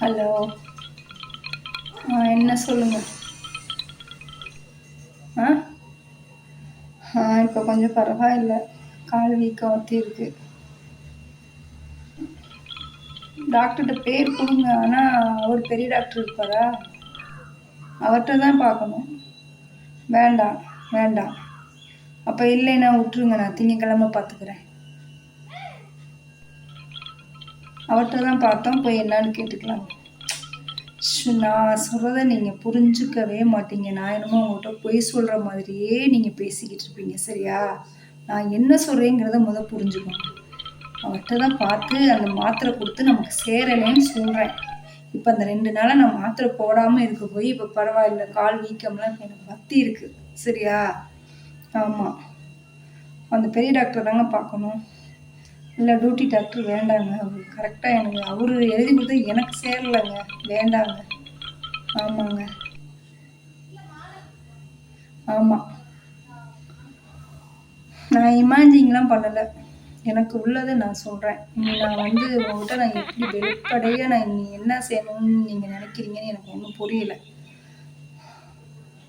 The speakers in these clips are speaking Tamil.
ஹலோ. ஆ என்ன சொல்லுங்கள் ஆ? ஆ இப்போ கொஞ்சம் பரவாயில்லை. கால் வீக்கம் ஒத்தி இருக்கு டாக்டர்கிட்ட பேர் கொடுங்க. ஆனால் அவர் பெரிய டாக்டர் இருப்பாரா? அவர்கிட்ட தான் பார்க்கணும். வேண்டாம் வேண்டாம். அப்போ இல்லைன்னா விட்டுருங்க. நான் திங்கக்கிழமை பார்த்துக்கிறேன். அவர்கிட்ட தான் பார்த்தோம். போய் என்னன்னு கேட்டுக்கலாம். நான் சொல்கிறத நீங்கள் புரிஞ்சுக்கவே மாட்டீங்க. நான் என்னமோ உங்கள்கிட்ட பொய் சொல்கிற மாதிரியே நீங்கள் பேசிக்கிட்டு இருப்பீங்க சரியா? நான் என்ன சொல்கிறேங்கிறத முத புரிஞ்சுக்கணும். அவர்கிட்ட தான் பார்த்து அந்த மாத்திரை கொடுத்து நமக்கு சேரலைன்னு சொல்கிறேன் இப்போ அந்த ரெண்டு நாளாக நான் மாத்திரை போடாமல் இருக்க போய் இப்போ பரவாயில்ல கால் வீக்கம்லாம் இப்போ எனக்கு வத்தி இருக்குது சரியா? ஆமாம் அந்த பெரிய டாக்டர் தாங்க பார்க்கணும். இல்லை டியூட்டி டாக்டர் வேண்டாங்க. அவர் கரெக்டாக எனக்கு அவர் எழுதி கொடுத்தா எனக்கு சேரலைங்க. வேண்டாங்க. ஆமாங்க. ஆமாம் நான் இமேஜிங்லாம் பண்ணலை. எனக்கு உள்ளதை நான் சொல்கிறேன் நான் வந்து உங்கள்கிட்ட நான் எப்படி வெளிப்படையாக நான் நீ என்ன செய்யணும்னு நீங்கள் நினைக்கிறீங்கன்னு எனக்கு ஒன்றும் புரியல.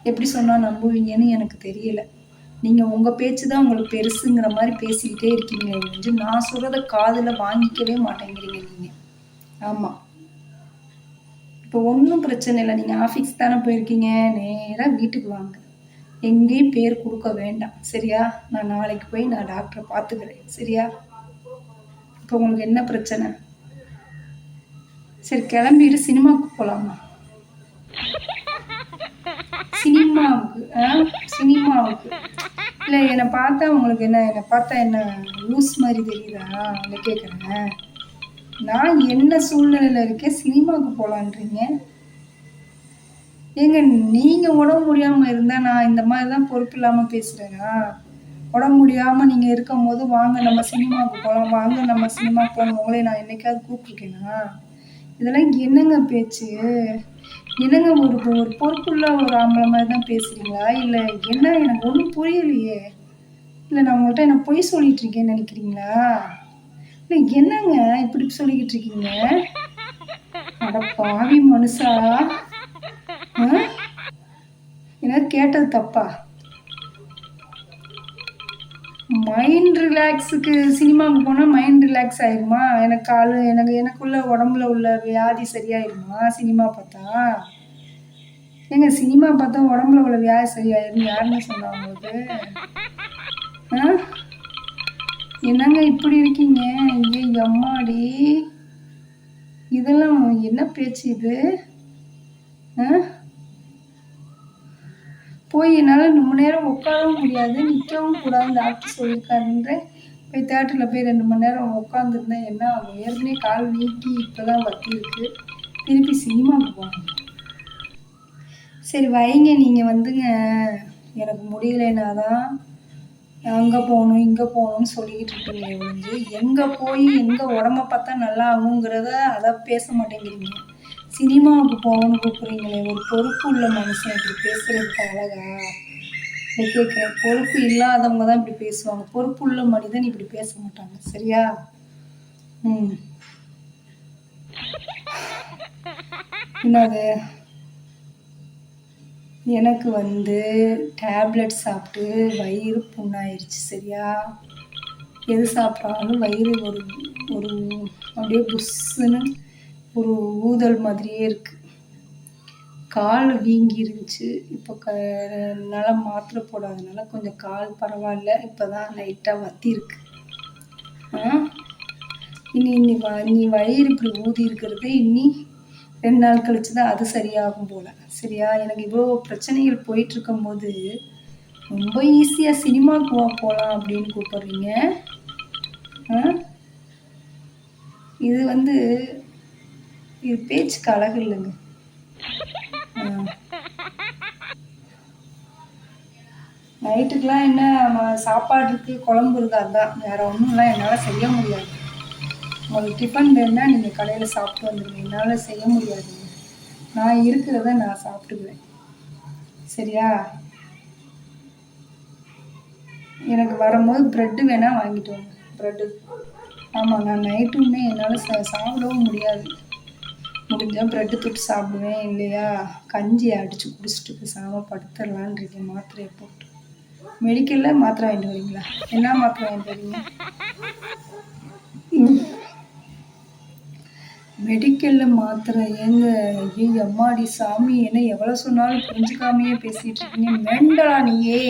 எப்படி சொன்னால் நம்புவீங்கன்னு எனக்கு தெரியலை. நீங்கள் உங்கள் பேச்சு தான் உங்களுக்கு பெருசுங்கிற மாதிரி பேசிக்கிட்டே இருக்கீங்க என்று நான் சொல்கிறத காதில் வாங்கிக்கவே மாட்டேங்கிறீங்க நீங்கள் ஆமாம் இப்போ ஒன்றும் பிரச்சனை இல்லை. நீங்கள் ஆஃபீஸ் தானே போயிருக்கீங்க. நேராக வீட்டுக்கு வாங்க. எங்கேயும் பேர் கொடுக்க வேண்டாம். சரியா? நான் நாளைக்கு போய் நான் டாக்டரை பார்த்துக்கிறேன். சரியா? இப்போ உங்களுக்கு என்ன பிரச்சனை? சரி கிளம்பிட்டு சினிமாவுக்கு போகலாமா சினிமாவுக்கு சினிமாவுக்கு. இல்லை என்னை பார்த்தா உங்களுக்கு என்ன என்னை பார்த்தா என்ன லூஸ் மாதிரி தெரியுதா? இல்லை கேட்குறேன். நான் என்ன சூழ்நிலையில் இருக்கேன்? சினிமாவுக்கு போகலான்றீங்க ஏங்க நீங்கள் உடம்பு முடியாமல் இருந்தால் நான் இந்த மாதிரி தான் பொறுப்பு இல்லாமல் பேசுகிறேனா உடம்பு முடியாமல் நீங்கள் இருக்கும் போது வாங்க நம்ம சினிமாவுக்கு போகலாம் வாங்க நம்ம சினிமா போகணும். உங்களே நான் என்னைக்காவது கூப்பிட்ருக்கேனா இதெல்லாம் என்னங்க பேச்சு? என்னங்க ஒரு ஒரு பொறுப்புள்ள ஒரு ஆம்பளை மாதிரி தான் பேசுகிறீங்களா இல்லை என்ன? எனக்கு ஒன்றும் புரியலையே. இல்லை நான் உங்கள்கிட்ட என்ன பொய் சொல்லிட்டு இருக்கேன்னு நினைக்கிறீங்களா? இல்லை என்னங்க இப்படி சொல்லிக்கிட்டு இருக்கீங்க? அட பாவி மனுஷா. ஆ? கேட்டது தப்பா? மைண்ட் ரிலாக்ஸுக்கு சினிமாவுக்கு போனால் மைண்ட் ரிலாக்ஸ் ஆயிருமா? எனக்கு கால் எனக்கு எனக்குள்ள உடம்புல உள்ள வியாதி சரியாயிருமா? சினிமா பார்த்தா? ஏங்க சினிமா பார்த்தா உடம்புல உள்ள வியாதி சரியாயிரும் யாருன்னு சொன்னா உங்களுக்கு? ஆ? என்னங்க இப்படி இருக்கீங்க? ஐயே அம்மாடி. இதெல்லாம் என்ன பேச்சு இது? ஆ? போய் என்னால் ரொம்ப நேரம் உட்காரவும் முடியாது நிற்கவும் கூடாது டாக்டர் சொல்லியிருக்காருன்ற போய் தேட்டரில் போய் ரெண்டு மணி நேரம் உட்காந்துருந்தேன் என்ன ஆகும்? ஏற்கனவே கால் நீட்டி இப்போ தான் வத்திருக்கு திருப்பி சினிமாவுக்கு போகணும். சரி வைங்க நீங்கள் வந்துங்க. எனக்கு முடியலைன்னா தான் அங்கே போகணும் இங்கே போகணும்னு சொல்லிக்கிட்டு இருக்கீங்க ஒழிஞ்சு எங்கே போய் எங்கே உடம்ப பார்த்தா நல்லா ஆகுங்கிறத அதை பேச மாட்டேங்கிறீங்க. சினிமாவுக்கு போகணும்னு கூப்பிட்றீங்களே ஒரு பொறுப்பு உள்ள மனுஷன் இப்படி பேசுகிறதுக்கு அழகா? நான் கேட்குறேன். பொறுப்பு இல்லாதவங்க தான் இப்படி பேசுவாங்க. பொறுப்பு உள்ள மனிதன் இப்படி பேச மாட்டாங்க. சரியா? ம். என்னது? எனக்கு வந்து டேப்லெட் சாப்பிட்டு வயிறு புண்ணாயிருச்சு. சரியா? எது சாப்பிட்டாலும் வயிறு ஒரு ஒரு அப்படியே புஷ்ஷுன்னு ஒரு ஊதல் மாதிரியே இருக்குது கால் வீங்கி இருந்துச்சு இப்போ க நல்லா மாத்திரை போடாதனால கொஞ்சம் கால் பரவாயில்ல. இப்போ தான் லைட்டாக வத்திருக்கு. ஆ? இனி இனி வ இனி வயிறு இப்படி ஊதி இருக்கிறது இனி ரெண்டு நாள் கழிச்சு தான் அது சரியாகும் போல். சரியா? எனக்கு இவ்வளோ பிரச்சனைகள் போயிட்டுருக்கும் போது ரொம்ப ஈஸியாக சினிமாவுக்கு வா போகலாம் அப்படின்னு கூப்பிட்றீங்க. ஆ? இது வந்து இது பேச்சுக்கு அழகு இல்லைங்க. ஆ. நைட்டுக்கெலாம் என்ன சாப்பாடு இருக்கு குழம்பு இருக்கு அதுதான் வேற ஒன்றும்லாம் என்னால் செய்ய முடியாது. உங்களுக்கு டிஃபன் வேணுன்னா நீங்கள் கடையில் சாப்பிட்டு வந்துடுங்க என்னால் செய்ய முடியாதுங்க நான் இருக்கிறத நான் சாப்பிட்டுக்குவேன் சரியா? எனக்கு வரும்போது ப்ரெட்டு வேணால் வாங்கிட்டு வாங்க. ப்ரெட்டு ஆமாம் நான் நைட்டுமே என்னால் சா சாப்பிடவும் முடியாது. முடிஞ்சால் ப்ரெட்டு தொட்டு சாப்பிடுவேன் இல்லையா? கஞ்சி அடித்து குடிச்சிட்டு பேசாமல் படுத்துடலான் இருக்கேன். மாத்திரையை போட்டு. மெடிக்கலில் மாத்திரை வாங்கிட்டு வரீங்களா? என்ன மாத்திரை வாங்கிட்டு வரீங்க? மெடிக்கலில் மாத்திரை ஏங்க? ஐயோ அம்மாடி சாமி என்ன எவ்வளோ சொன்னாலும் புரிஞ்சுக்காமையே பேசிகிட்டு இருக்கீங்க. மெண்டலா நீயே?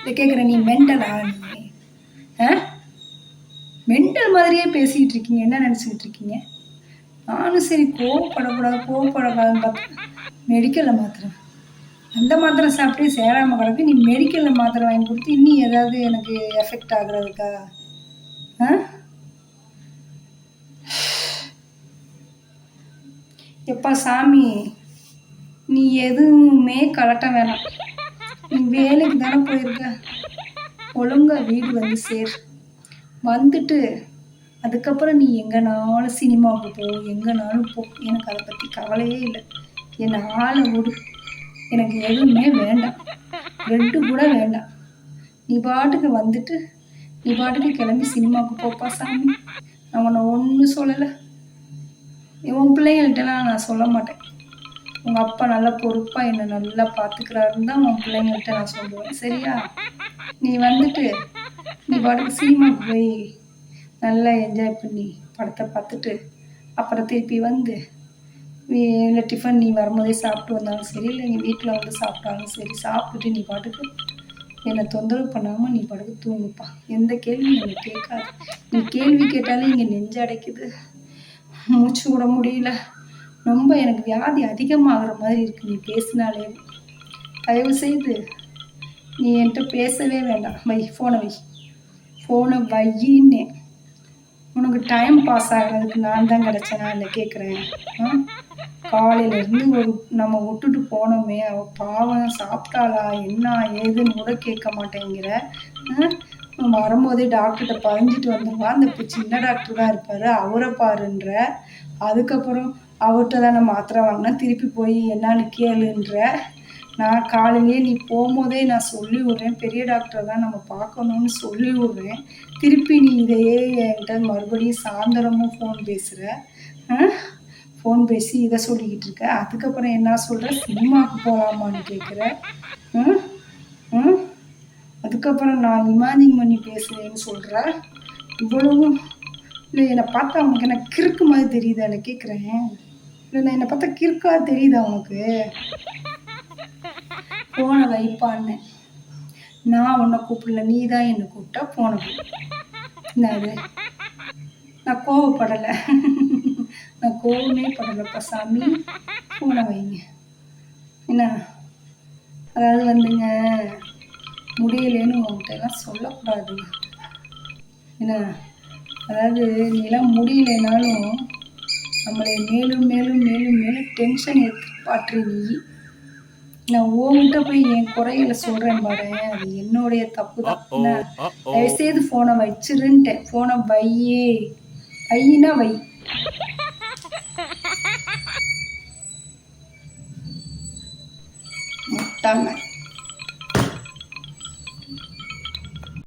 இதை கேட்குற நீ மெண்டலா நீ ஆ? மெண்டல் மாதிரியே பேசிகிட்டு இருக்கீங்க. என்ன நினச்சிக்கிட்டு இருக்கீங்க? நானும் சரி கோவப்படக்கூடாது கோவப்படக்கூடாதுன்னு பார்த்தேன் மெடிக்கலில் மாத்திரை. அந்த மாத்திரை சாப்பிட்டே சேராமல் கிடக்கு நீ மெடிக்கலில் மாத்திரை வாங்கி கொடுத்து இன்னும் ஏதாவது எனக்கு எஃபெக்ட் ஆகுறதுக்கா? ஆ? எப்பா சாமி நீ எதுவுமே கலட்ட வேணாம். நீ வேலைக்கு தானே போயிருக்க? ஒழுங்கா வீடு வந்து சேர். வந்துட்டு அதுக்கப்புறம் நீ எங்கேனாலும் சினிமாவுக்கு போ எங்கேனாலும் போ. எனக்கு அதை பற்றி கவலையே இல்லை. என்னை ஆளை விடு. எனக்கு எதுவுமே வேண்டாம். ரெட்டு கூட வேண்டாம். நீ பாட்டுக்கு வந்துட்டு நீ பாட்டுக்கு கிளம்பி சினிமாவுக்கு போப்பா சாமி. நான் உன்னை ஒன்றும் சொல்லலை. உன் பிள்ளைங்கள்ட்டலாம் நான் சொல்ல மாட்டேன். உங்கள் அப்பா நல்லா பொறுப்பாக என்னை நல்லா பார்த்துக்கிறாருன்னு தான் உன் பிள்ளைங்கள்ட்ட நான் சொல்லுவேன். சரியா? நீ வந்துட்டு நீ பாட்டுக்கு சினிமாவுக்கு போய் நல்லா என்ஜாய் பண்ணி படத்தை பார்த்துட்டு அப்புறம் திருப்பி வந்து இல்லை டிஃபன் நீ வரும்போதே சாப்பிட்டு வந்தாலும் சரி இல்லை நீ வீட்டில் வந்து சாப்பிட்டாலும் சரி சாப்பிட்டுட்டு நீ பாட்டுக்கு என்னை தொந்தரவு பண்ணாமல் நீ பாட்டுக்கு தூங்குப்பா. எந்த கேள்வியும் என்னை கேட்காது. நீ கேள்வி கேட்டாலே இங்கே நெஞ்சு அடைக்குது. மூச்சு விட முடியல. ரொம்ப எனக்கு வியாதி அதிகமாகிற மாதிரி இருக்குது நீ பேசினாலே தயவு செய்து நீ என்கிட்ட பேசவே வேண்டாம். வை ஃபோனை வை. ஃபோனை வையின்னே. உனக்கு டைம் பாஸ் ஆகிறதுக்கு நான் தான் கிடச்சேன்? நான் இல்லை கேட்குறேன். காலையிலேருந்து ஒரு நம்ம விட்டுட்டு போனோமே அவள் பாவம் சாப்பிட்டாளா? என்ன ஏதுன்னு கூட கேட்க மாட்டேங்கிற. வரும்போதே டாக்டர்கிட்ட பதிஞ்சிட்டு வந்துடுவா அந்த இப்போ சின்ன டாக்டர் தான் இருப்பார். அவரை பாருன்ற. அதுக்கப்புறம் அவர்கிட்ட தான் மாத்திரை வாங்கினா திருப்பி போய் என்னான்னு கேளுன்ற. நான் காலையிலேயே நீ போகும்போதே நான் சொல்லி விட்றேன். பெரிய டாக்டரை தான் நம்ம பார்க்கணுன்னு சொல்லி விட்றேன். திருப்பி நீ இதையே என்கிட்ட மறுபடியும் சாயந்தரமும் ஃபோன் பேசுகிற ஃபோன் பேசி இதை சொல்லிக்கிட்டு இருக்க. அதுக்கப்புறம் என்ன சொல்கிற சினிமாவுக்கு போகலாமான்னு கேட்குற அதுக்கப்புறம் நான் இமேஜின் பண்ணி பேசுகிறேன்னு சொல்கிற இவ்வளவும் இல்லை என்னை பார்த்தா அவனுக்கு எனக்கு கிறுக்கு மாதிரி தெரியுதா என்னை கேட்குறேன் இல்லை நான் என்னை பார்த்தா கிறுக்கா தெரியுதா உனக்கு? ஃபோனை வைப்பான்னு. நான் உன்னை கூப்பிடல நீ தான் என்னை கூப்பிட்டா ஃபோனை என்னது நான் கோவப்படலை. நான் கோவமே படலைப்பா சாமி ஃபோனை வைங்க. என்ன? அதாவது வந்துங்க முடியலேன்னு உங்கள்கிட்ட எல்லாம் சொல்லக்கூடாது. என்ன? அதாவது நீலாம் முடியலைனாலும் நம்மளை மேலும் மேலும் மேலும் மேலும் டென்ஷன் எடுத்து பாட்டு நீ நான் உங்ககிட்ட போய் என் குறைகளை சொல்கிறேன் பாரு. அது என்னுடைய தப்பு தான். தயவுசெய்து ஃபோனை வச்சிருன்ட்டேன். ஃபோனை வையே. வையினா வை. முட்டாங்க